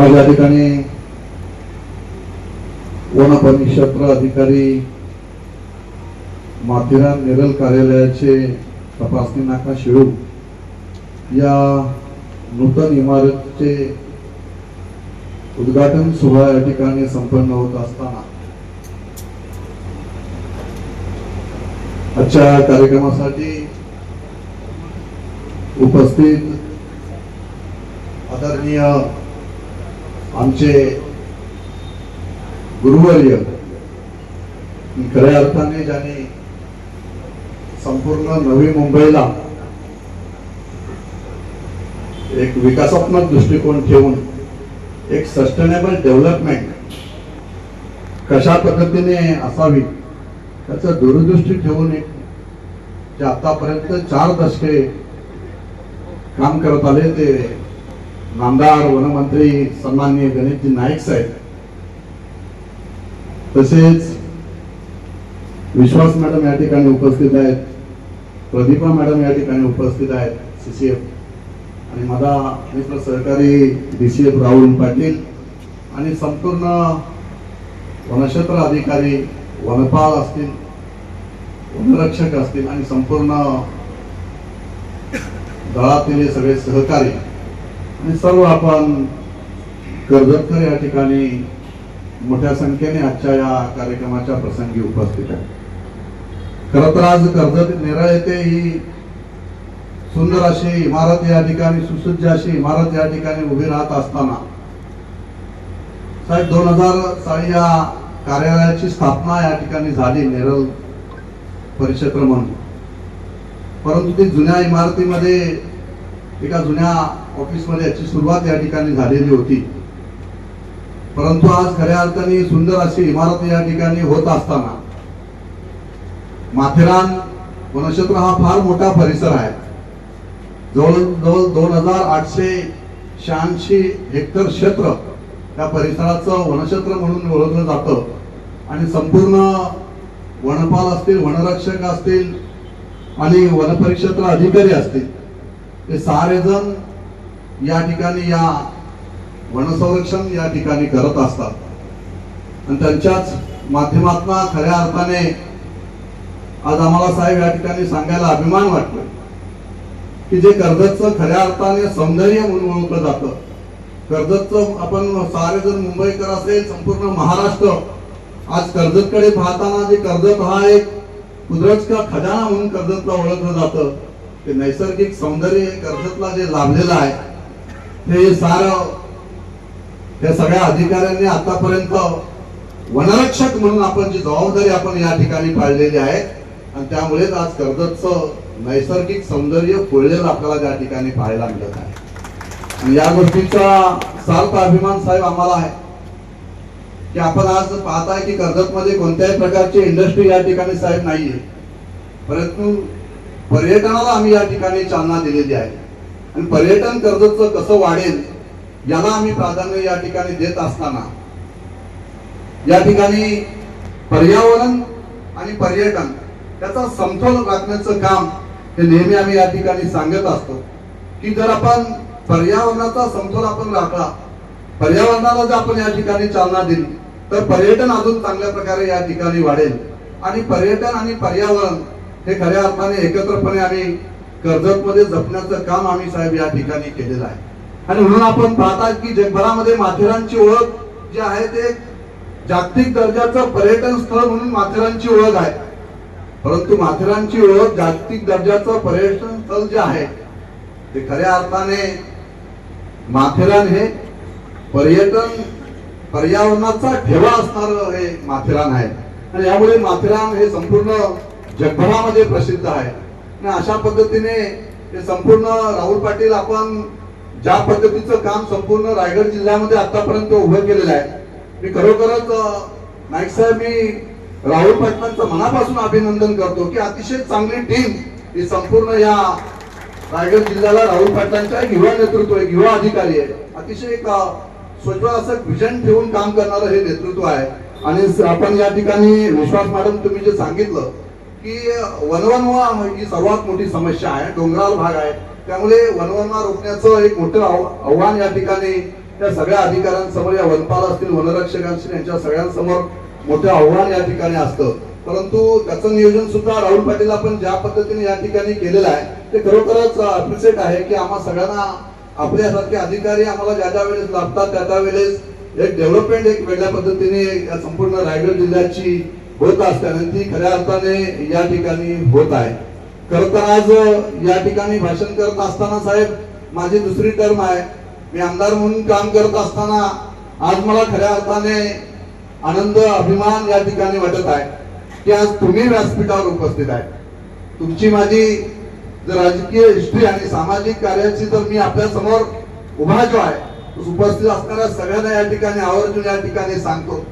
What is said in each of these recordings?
आज या ठिकाणी वन क्षेत्र अधिकारी माथेरान नेरल कार्यालयाचे तपासणी नाका शिळू या नूतन इमारतीचे उद्घाटन सोहळा या ठिकाणी संपन्न होत असताना. आजच्या कार्यक्रमासाठी उपस्थित आदरणीय आमचे गुरुवर्य खऱ्या अर्थाने ज्याने संपूर्ण नवी मुंबईला एक विकासात्मक दृष्टिकोन ठेवून एक सस्टेनेबल डेव्हलपमेंट कशा पद्धतीने असावी त्याचं दूरदृष्टी ठेवून एक जे आतापर्यंत चार दशके काम करत आले ते आमदार वनमंत्री सन्माननीय गणेशजी नाईक साहेब. तसेच विश्वास मॅडम या ठिकाणी उपस्थित आहेत प्रदीपा मॅडम या ठिकाणी उपस्थित आहेत सीसीएफ आणि माझा मित्र सहकारी डीसीएफ राहुल पाटील आणि संपूर्ण वनक्षेत्र अधिकारी वनपाल असतील वनरक्षक असतील आणि संपूर्ण दळातील सगळे सहकारी आणि सर्व आपण कर्जतकर या ठिकाणी मोठ्या संख्येने आजच्या या कार्यक्रमाच्या प्रसंगी उपस्थित आहे खर तर आज कर्जत नेरळ येथे ही सुंदर अशी इमारत या ठिकाणी सुसज्ज अशी इमारत या ठिकाणी उभी राहत असताना साहेब दोन हजार साली या कार्यालयाची स्थापना या ठिकाणी झाली नेरळ परिक्षेत्र म्हणून. परंतु ती जुन्या इमारतीमध्ये एका जुन्या ऑफिसमध्ये याची सुरुवात या ठिकाणी झालेली होती. परंतु आज खऱ्या अर्थाने सुंदर अशी इमारत या ठिकाणी होत असताना माथेरान वनक्षेत्र हा फार मोठा परिसर आहे. जवळजवळ दोन हजार आठशे शहाऐंशी हेक्टर क्षेत्र त्या परिसराचं वनक्षेत्र म्हणून ओळखलं जातं. आणि संपूर्ण वनपाल असतील वनरक्षक असतील आणि वनपरिक्षेत्र अधिकारी असतील ते सारे जण या ठिकाणी या वनसंरक्षण या ठिकाणी करत असतात. आणि त्यांच्याच माध्यमातून खऱ्या अर्थाने आज आम्हाला साहेब या ठिकाणी सांगायला अभिमान वाटतो की जे कर्जतचं खऱ्या अर्थाने सौंदर्य म्हणून ओळखलं जातं कर्जतचं आपण सारे जण मुंबईकर असेल संपूर्ण महाराष्ट्र आज कर्जतकडे पाहताना जे कर्जत हा एक कुदरत का खजाना म्हणून कर्जतला ओळखलं जातं ते नैसर्गिक सौंदर्य कर्जतला जे लाभलेलं आहे ते सारं त्या सगळ्या अधिकाऱ्यांनी आतापर्यंत वनरक्षक म्हणून आपण जी जबाबदारी आपण या ठिकाणी पाळलेली आहे आणि त्यामुळेच आज कर्जतचं नैसर्गिक सौंदर्य फुललेलं आपल्याला त्या ठिकाणी पाहायला मिळत आहे. आणि या गोष्टीचा सार्थ अभिमान साहेब आम्हाला आहे. की आपण आज पाहताय की कर्जतमध्ये कोणत्याही प्रकारची इंडस्ट्री या ठिकाणी साहेब नाहीये. परंतु पर्यटनाला आम्ही या ठिकाणी चालना दिलेली आहे. आणि पर्यटन कर्जतचं कसं वाढेल याला आम्ही प्राधान्य या ठिकाणी देत असताना या ठिकाणी पर्यावरण आणि पर्यटन त्याचा समतोल राखण्याचं काम हे नेहमी आम्ही या ठिकाणी सांगत असतो. की जर आपण पर्यावरणाचा समतोल आपण राखला पर्यावरणाला जर आपण या ठिकाणी चालना दिली तर पर्यटन अजून चांगल्या प्रकारे या ठिकाणी वाढेल. आणि पर्यटन आणि पर्यावरण हे खऱ्या अर्थाने एकत्रपणे आम्ही कर्जतमध्ये जपण्याचं काम आम्ही साहेब या ठिकाणी केलेलं आहे. आणि म्हणून आपण पाहतात की जगभरामध्ये माथेरानची ओळख जी आहे ते जागतिक दर्जाचं पर्यटन स्थळ म्हणून माथेरानची ओळख आहे. परंतु माथेरानची ओळख जागतिक दर्जाचं पर्यटन स्थळ जे आहे ते खऱ्या अर्थाने माथेरान हे पर्यटन पर्यावरणाचा ठेवा असणार हे माथेरान आहे. आणि यामुळे माथेरान हे संपूर्ण जगभरामध्ये प्रसिद्ध आहे. आणि अशा पद्धतीने हे संपूर्ण राहुल पाटील आपण ज्या पद्धतीचं काम संपूर्ण रायगड जिल्ह्यामध्ये आतापर्यंत उभं केलेलं आहे मी खरोखरच नाईक साहेब मी राहुल पाटलांचं मनापासून अभिनंदन करतो की अतिशय चांगली टीम ही संपूर्ण या रायगड जिल्ह्याला राहुल पाटलांच्या एक युवा नेतृत्व आहे युवा अधिकारी आहे. अतिशय एक स्वच्छ असं विजन ठेवून काम करणारं हे नेतृत्व आहे. आणि आपण या ठिकाणी विश्वास मॅडम तुम्ही जे सांगितलं की वनवनवा ही सर्वात मोठी समस्या आहे डोंगराळ भाग आहे. त्यामुळे वनवनवा रोखण्याचं एक मोठं आव्हान या ठिकाणी त्या सगळ्या अधिकाऱ्यांसमोर या वनपाल असतील वनरक्षकांशी यांच्या सगळ्यांसमोर मोठं आव्हान या ठिकाणी असतं. परंतु त्याचं नियोजन सुद्धा राहुल पाटील आपण ज्या पद्धतीने या ठिकाणी केलेलं आहे ते खरोखरच अप्रिशिएट आहे की आम्हा सगळ्यांना आपल्यासारखे अधिकारी आम्हाला ज्या ज्या वेळेस लाभतात त्या त्या वेळेस एक डेव्हलपमेंट एक वेगळ्या पद्धतीने या संपूर्ण रायगड जिल्ह्याची होत असते आणि ती खऱ्या अर्थाने या ठिकाणी होत आहे. खरं तर आज या ठिकाणी भाषण करत असताना साहेब माझी दुसरी टर्म आहे. मी आमदार म्हणून काम करत असताना आज मला खऱ्या अर्थाने आनंद अभिमान या ठिकाणी वाटत आहे की आज तुम्ही व्यासपीठावर उपस्थित आहे. तुमची माझी जर राजकीय हिस्ट्री आणि सामाजिक कार्याची जर मी आपल्यासमोर उभा जो आहे उपस्थित असणाऱ्या सगळ्यांना या ठिकाणी आवर्जून या ठिकाणी सांगतो.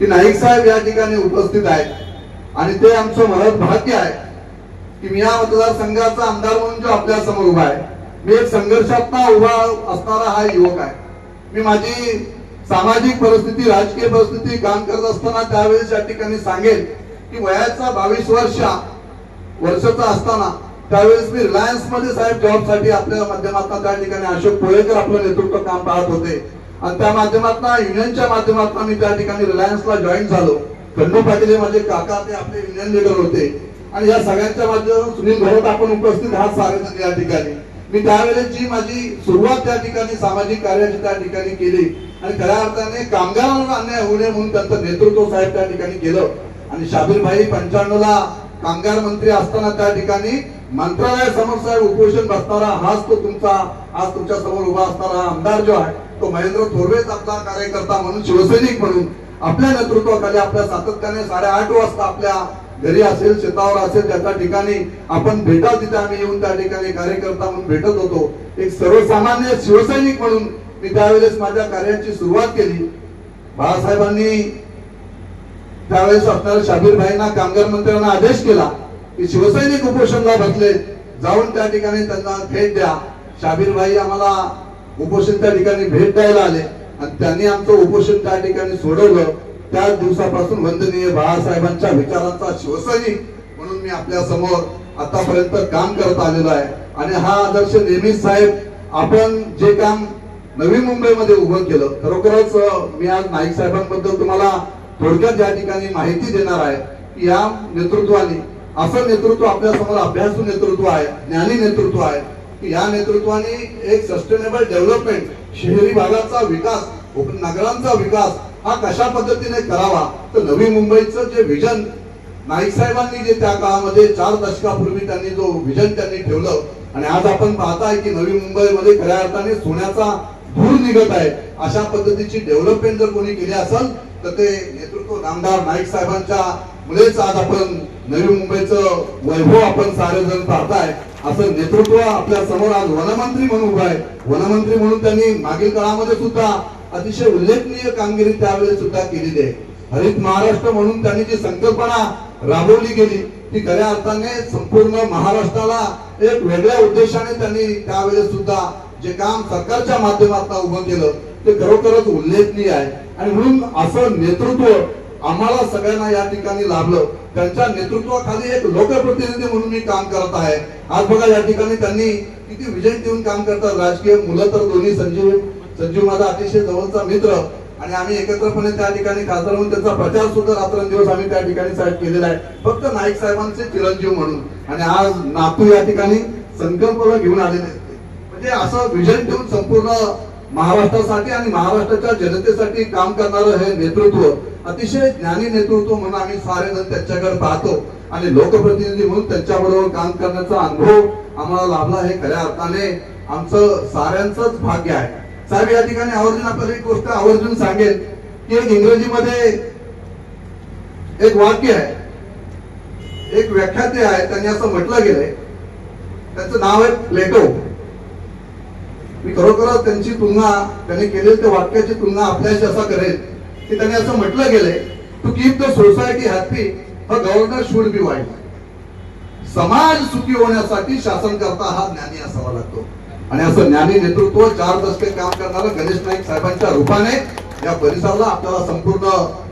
की नाईक साहेब या ठिकाणी उपस्थित आहेत. आणि ते आमचं महत् भाग्य आहे की मी या मतदारसंघाचा आमदार म्हणून जो आपल्यासमोर उभा आहे मी एक संघर्षात उभा असणारा हा युवक आहे. मी माझी सामाजिक परिस्थिती राजकीय परिस्थिती काम करत असताना त्यावेळेस या ठिकाणी सांगेल की वयाचा बावीस वर्ष वर्षाचा असताना त्यावेळेस मी रिलायन्समध्ये साहेब जॉबसाठी आपल्या माध्यमातून त्या ठिकाणी अशोक पोळेकर आपलं नेतृत्व काम पाहत होते. आणि त्या माध्यमातून युनियनच्या माध्यमातून मी त्या ठिकाणी रिलायन्सला जॉईन झालो. खंडू पाटील हे माझे काका ते आपले युनियन लीडर होते. आणि या सगळ्यांच्या माध्यमातून सुनील भरत आपण उपस्थित आहात सारे या ठिकाणी. मी त्यावेळेस जी माझी सुरुवात त्या ठिकाणी सामाजिक कार्याची त्या ठिकाणी केली. आणि खऱ्या अर्थाने कामगारांना अन्याय होऊ नये म्हणून त्यांचं नेतृत्व साहेब त्या ठिकाणी केलं. आणि शाबीरभाई पंच्याण्णव ला कामगार मंत्री असताना त्या ठिकाणी मंत्रालयासमोर साहेब उपोषण बसणारा हाच तो तुमचा आज तुमच्यासमोर उभा असणारा आमदार जो आहे तो महेंद्र थोरवेच आपला कार्यकर्ता म्हणून शिवसैनिक म्हणून आपल्या नेतृत्वाखाली आपल्या सातत्याने साडेआठ वाजता आपल्या घरी असेल शेतावर असेल त्याच्या ठिकाणी आपण भेटा तिथे आम्ही येऊन त्या ठिकाणी कार्यकर्ता म्हणून भेटत होतो. एक सर्वसामान्य शिवसैनिक म्हणून मी त्यावेळेस माझ्या कार्याची सुरुवात केली. बाळासाहेबांनी त्यावेळेस असणाऱ्या शाबीर भाईंना कामगार मंत्र्यांना आदेश केला की शिवसैनिक उपोषणला बसले जाऊन त्या ठिकाणी त्यांना भेट द्या. शाबीर भाई आम्हाला उपोषण त्या ठिकाणी भेट द्यायला आले आणि त्यांनी आमचं उपोषण त्या ठिकाणी सोडवलं. त्याच दिवसापासून वंदनीय बाळासाहेबांच्या विचारांचा शिवसैनिक म्हणून मी आपल्यासमोर आतापर्यंत काम करत आलेलो आहे. आणि हा आदर्श नेहमीच साहेब आपण जे काम नवी मुंबईमध्ये उभं केलं खरोखरच मी आज नाईक साहेबांबद्दल तुम्हाला थोडक्यात या ठिकाणी माहिती देणार आहे की या नेतृत्वाने असं नेतृत्व आपल्यासमोर अभ्यासू नेतृत्व आहे ज्ञानी नेतृत्व आहे की या नेतृत्वाने एक सस्टेनेबल डेव्हलपमेंट शहरी भागाचा विकास उपनगरांचा विकास हा कशा पद्धतीने करावा? तर नवी मुंबईचं जे विजन नाईक साहेबांनी जे त्या काळामध्ये चार दशकापूर्वी त्यांनी जो विजन त्यांनी ठेवलं आणि आज आपण पाहताय की नवी मुंबईमध्ये खऱ्या अर्थाने सोन्याचा धूर निघत आहे. अशा पद्धतीची डेव्हलपमेंट जर कोणी केली असेल तर ते नेतृत्व नामदार नाईक साहेबांच्या मुळेच आज आपण नवी मुंबईचं वैभव आपण सारेजण पाहताय. असं नेतृत्व आपल्यासमोर आज वनमंत्री म्हणून उभं आहे. वनमंत्री म्हणून त्यांनी मागील काळामध्ये सुद्धा अतिशय उल्लेखनीय कामगिरी त्यावेळेस सुद्धा केलेली आहे. हरित महाराष्ट्र म्हणून त्यांनी जी संकल्पना राबवली गेली ती खऱ्या अर्थाने संपूर्ण महाराष्ट्राला एक वेगळ्या उद्देशाने त्यांनी त्यावेळेस सुद्धा जे काम सरकारच्या माध्यमातून उभं केलं ते खरोखरच उल्लेखनीय आहे. आणि म्हणून असं नेतृत्व आम्हाला सगळ्यांना या ठिकाणी लाभलं. त्यांच्या नेतृत्वाखाली एक लोकप्रतिनिधी म्हणून मी काम करत आहे. आज बघा या ठिकाणी त्यांनी किती विजन देऊन काम करतात. राजकीय मुलं तर दोन्ही संजीव संजीव माझा अतिशय जवळचा मित्र. आणि आम्ही एकत्रपणे त्या ठिकाणी खासदार म्हणून त्याचा प्रचार सुद्धा रात्रंदिवस आम्ही त्या ठिकाणी साहेब केलेला आहे. फक्त नाईक साहेबांचे चिरंजीव म्हणून. आणि आज नातू या ठिकाणी संकल्पना घेऊन आलेले आहेत. म्हणजे असं विजन ठेवून संपूर्ण महाराष्ट्रासाठी आणि महाराष्ट्राच्या जनतेसाठी काम करणारं हे नेतृत्व अतिशय ज्ञानी नेतृत्व म्हणून आम्ही सारे जण त्यांच्याकडे पाहतो. आणि लोकप्रतिनिधी म्हणून त्यांच्याबरोबर काम करण्याचा अनुभव आम्हाला लाभला हे खऱ्या अर्थाने. आमचं साऱ्यांचंच भाग्य आहे. साहेब या ठिकाणी आवर्जून आपल्याला एक गोष्ट आवर्जून सांगेल की एक इंग्रजीमध्ये एक वाक्य आहे. एक व्याख्याते आहे त्यांनी असं म्हटलं गेलंय. त्याचं नाव आहे प्लेटो. मी खरोखरच त्यांची तुलना त्यांनी केलेली त्या वाक्याची तुलना आपल्याशी असा करेल की त्यांनी असं म्हटलं गेलंय to keep the society happy ह गव्हर्नर शुड बी वाईट समाज सुखी होण्यासाठी शासन करता हा ज्ञानी असावा लागतो. आणि असं ज्ञानी नेतृत्व चार दशके काम करणारं गणेश नाईक साहेबांच्या रूपाने या परिसराला आपल्याला संपूर्ण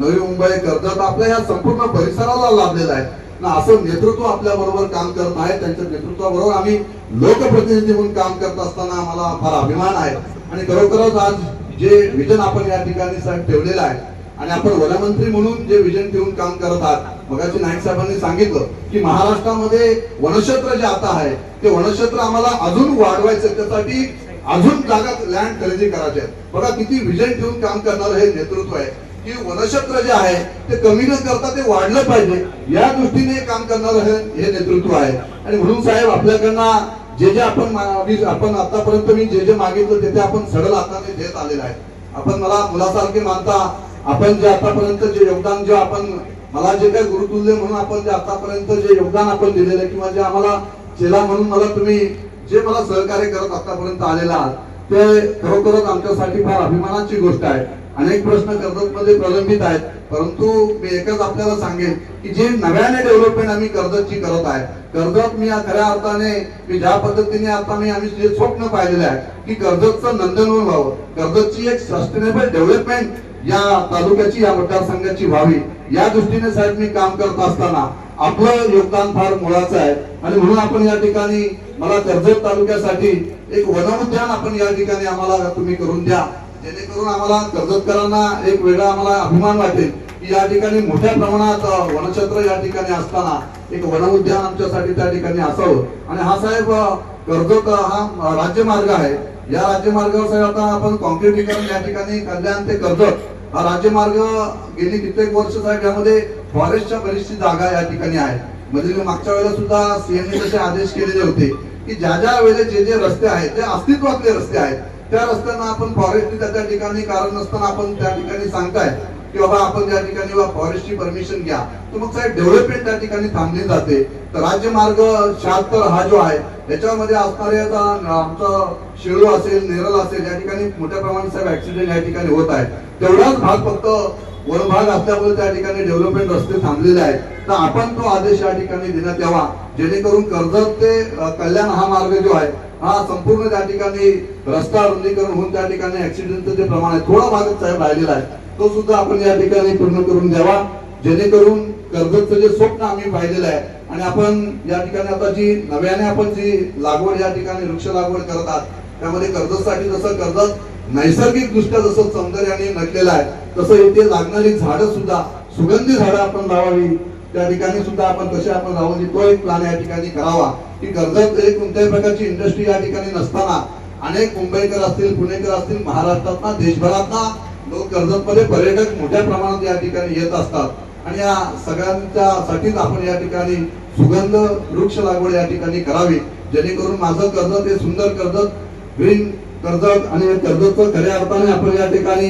नवी मुंबई कर्जत आपल्या या संपूर्ण परिसराला लाभलेला आहे. ना असं नेतृत्व आपल्या बरोबर काम करत आहे त्यांच्या नेतृत्वाबरोबर आम्ही लोकप्रतिनिधी म्हणून काम करत असताना आम्हाला फार अभिमान आहे. आणि खरोखरच आज जे विजन आपण या ठिकाणी साहेब ठेवलेलं आहे आणि आपण वनमंत्री म्हणून जे विजन ठेवून काम करत आहात मगाशी नाईक साहेबांनी सांगितलं की महाराष्ट्रामध्ये वनक्षेत्र जे आता आहे ते वनक्षेत्र आम्हाला अजून वाढवायचं त्यासाठी अजून जागा लँड खरेदी करायचे बघा किती विजन ठेवून काम करणारं हे नेतृत्व आहे. की वनक्षेत्र जे आहे ते कमी न करता ते वाढलं पाहिजे. या दृष्टीने काम करणारं हे नेतृत्व आहे. आणि म्हणून साहेब आपल्याकडनं जे जे आपण आपण आतापर्यंत मी जे जे मागितलं ते ते आपण सगळं हाताने देत आलेलं आहे. आपण मला मुलासारखे मानता आपण जे आतापर्यंत जे योगदान जे आपण मला जे काही गुरुतुल्य म्हणून आपण जे आतापर्यंत जे योगदान आपण दिलेलं आहे किंवा जे आम्हाला चेला म्हणून मला तुम्ही जे मला सहकार्य करत आतापर्यंत आलेला आहात ते खरोखरच आमच्यासाठी फार अभिमानाची गोष्ट आहे. अनेक प्रश्न कर्जतमध्ये प्रलंबित आहेत. परंतु मी एकच आपल्याला सांगेन की जे नव्याने डेव्हलपमेंट आम्ही कर्जतची करत आहे कर्जत मी या खऱ्या अर्थाने मी ज्या पद्धतीने आता मी आम्ही जे स्वप्न पाहिलेलं आहे की कर्जतचं नंदनवन व्हावं. कर्जतची एक सस्टेनेबल डेव्हलपमेंट या तालुक्याची या मतदारसंघाची व्हावी. या दृष्टीने साहेब मी काम करत असताना आपलं योगदान फार मोलाचं आहे. आणि म्हणून आपण या ठिकाणी मला कर्जत तालुक्यासाठी एक वनउद्यान आपण या ठिकाणी आम्हाला तुम्ही करून द्या. जेणेकरून आम्हाला कर्जतकरांना एक वेगळा आम्हाला अभिमान वाटेल की या ठिकाणी मोठ्या प्रमाणात वनक्षेत्र या ठिकाणी असताना एक वनउद्यान आमच्यासाठी त्या ठिकाणी असावं. आणि हा साहेब कर्जत हा राज्यमार्ग आहे. या राज्यमार्गावर साहेब आता आपण कॉन्क्रिटीकरण या ठिकाणी कल्याण ते कर्जत. हा राज्यमार्ग गेली कित्येक वर्ष साहेब यामध्ये फॉरेस्टच्या बरीचशी जागा या ठिकाणी आहे म्हणजे मागच्या वेळेला सुद्धा सीएमने तसे आदेश केलेले होते की ज्या ज्या वेळेला जे जे रस्ते आहेत ते अस्तित्वातले रस्ते आहेत त्या रस्त्यांना आपण फॉरेस्टची त्या त्या ठिकाणी कारण नसताना आपण त्या ठिकाणी सांगताय की बाबा आपण त्या ठिकाणी फॉरेस्टची परमिशन घ्या. तर मग साहेब डेव्हलपमेंट त्या ठिकाणी थांबली जाते. तर राज्य मार्ग शहात्तर हा जो आहे त्याच्यामध्ये असणारे आता आमचं शेळू असेल नेरल असेल या ठिकाणी मोठ्या प्रमाणात साहेब ऍक्सिडेंट या ठिकाणी होत आहे. तेवढाच भाग फक्त वनभाग असल्यामुळे त्या ठिकाणी डेव्हलपमेंट रस्ते थांबलेले आहेत. तर आपण तो आदेश या ठिकाणी देण्यात यावा. जेणेकरून कर्जत ते कल्याण हा मार्ग जो आहे हा संपूर्ण त्या ठिकाणी रस्ता रुंदीकरण होऊन त्या ठिकाणी ऍक्सिडेंटचं जे प्रमाण आहे थोडा भागच साहेब राहिलेला आहे. तो सुद्धा आपण या ठिकाणी पूर्ण करून द्यावा जेणेकरून कर्जतचं जे स्वप्न आम्ही पाहिलेलं आहे आणि आपण या ठिकाणी आता जी नव्याने आपण जी लागवड या ठिकाणी वृक्ष लागवड करत आहात त्यामध्ये कर्जतसाठी जसं कर्जत नैसर्गिक दृष्ट्या जसं सौंदर्याने नटलेलं आहे तसं इथे लागणारी झाडं सुद्धा सुगंधी झाडं आपण लावावी. त्या ठिकाणी सुद्धा आपण तसे आपण लावली तो एक प्लॅन या ठिकाणी करावा. की कर्जत तरी कोणत्याही प्रकारची इंडस्ट्री या ठिकाणी नसताना अनेक मुंबईकर असतील पुणेकर असतील महाराष्ट्रातना देशभरातना लोक कर्जतमध्ये पर्यटक मोठ्या प्रमाणात या ठिकाणी येत असतात. आणि या सगळ्यांच्या साठीच आपण या ठिकाणी सुगंध वृक्ष लागवड या ठिकाणी करावी. जेणेकरून माझं कर्जत हे सुंदर कर्जत ग्रीन कर्जत आणि कर्जतचं खऱ्या अर्थाने आपण या ठिकाणी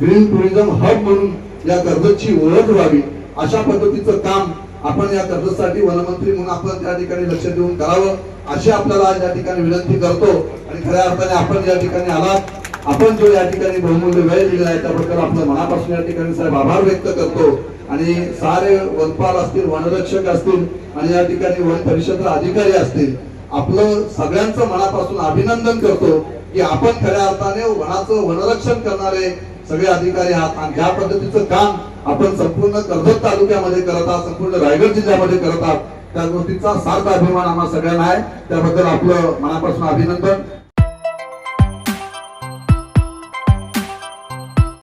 ग्रीन टुरिझम हब म्हणून या कर्जतची ओळख व्हावी. अशा पद्धतीचं काम आपण या कर्जतसाठी वनमंत्री म्हणून आपण त्या ठिकाणी लक्ष देऊन करावं अशी आपल्याला आज या ठिकाणी विनंती करतो. आणि खऱ्या अर्थाने आपण या ठिकाणी आलात आपण जो या ठिकाणी बहुमूल्य वेळ दिलेला आहे त्याबद्दल आपलं मनापासून या ठिकाणी साहेब आभार व्यक्त करतो. आणि सारे वनपाल असतील वनरक्षक असतील आणि या ठिकाणी वन परिषद अधिकारी असतील आपलं सगळ्यांचं मनापासून अभिनंदन करतो की आपण खऱ्या अर्थाने वनाचं वनरक्षण करणारे सगळे अधिकारी आहात. आणि ह्या पद्धतीचं काम आपण संपूर्ण कर्जत तालुक्यामध्ये करत आहात संपूर्ण रायगड जिल्ह्यामध्ये करत आहात. त्या गोष्टीचा सार्थ अभिमान आम्हाला सगळ्यांना आहे. त्याबद्दल आपलं मनापासून अभिनंदन.